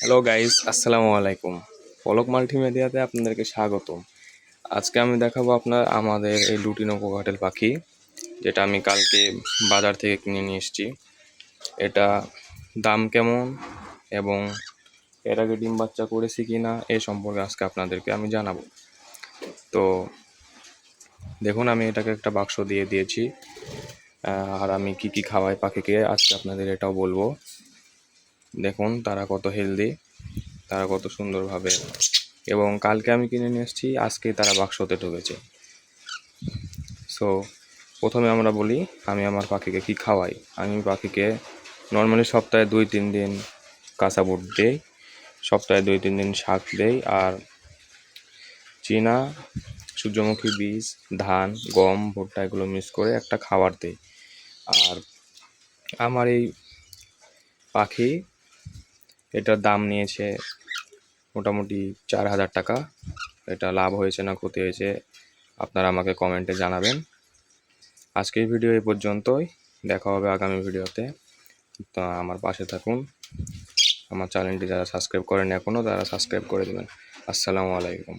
Hello guys আসসালামু আলাইকুম পলক মাল্টিমিডিয়াতে আপনাদেরকে স্বাগতম। আজকে আমি দেখাবো আপনার, আমাদের এই লুটিনো কোকাটেল পাখি, যেটা আমি কালকে বাজার থেকে কিনে নিয়ে এসেছি। এটা দাম কেমন এবং এর আগে ডিম বাচ্চা করেছি কি না, এ সম্পর্কে আজকে আপনাদেরকে আমি জানাব। তো দেখুন, আমি এটাকে একটা বাক্স দিয়ে দিয়েছি। আর আমি কি কি খাওয়াই পাখিকে, আজকে আপনাদের এটাও বলব। দেখুন, তারা কত হেলদি তারা কত সুন্দরভাবে। এবং কালকে আমি কিনে নিয়ে এসেছি আজকে তারা বাক্সতে ঢুকেছে। সো প্রথমে আমরা বলি, আমি আমার পাখিকে কি খাওয়াই? আমি পাখিকে নর্মালি সপ্তাহে দুই, তিন দিন কাঁচা বুট দেই, সপ্তাহে দুই, তিন দিন শাক দেই, আর চীনা, সূর্যমুখী বীজ, ধান, গম, ভুট্টা এগুলো মিক্স করে একটা খাবার দেই। আর আমার এই পাখি এটার দাম নিয়েছে মোটামুটি চার হাজার টাকা। এটা লাভ হয়েছে না ক্ষতি হয়েছে, আপনারা আমাকে কমেন্টে জানাবেন। আজকের ভিডিও এই পর্যন্তই, দেখা হবে আগামী ভিডিওতে তো। আমার পাশে থাকুন। আমার চ্যানেলটি যারা সাবস্ক্রাইব করেন এখনও তারা সাবস্ক্রাইব করে দেবেন। আসসালামু আলাইকুম।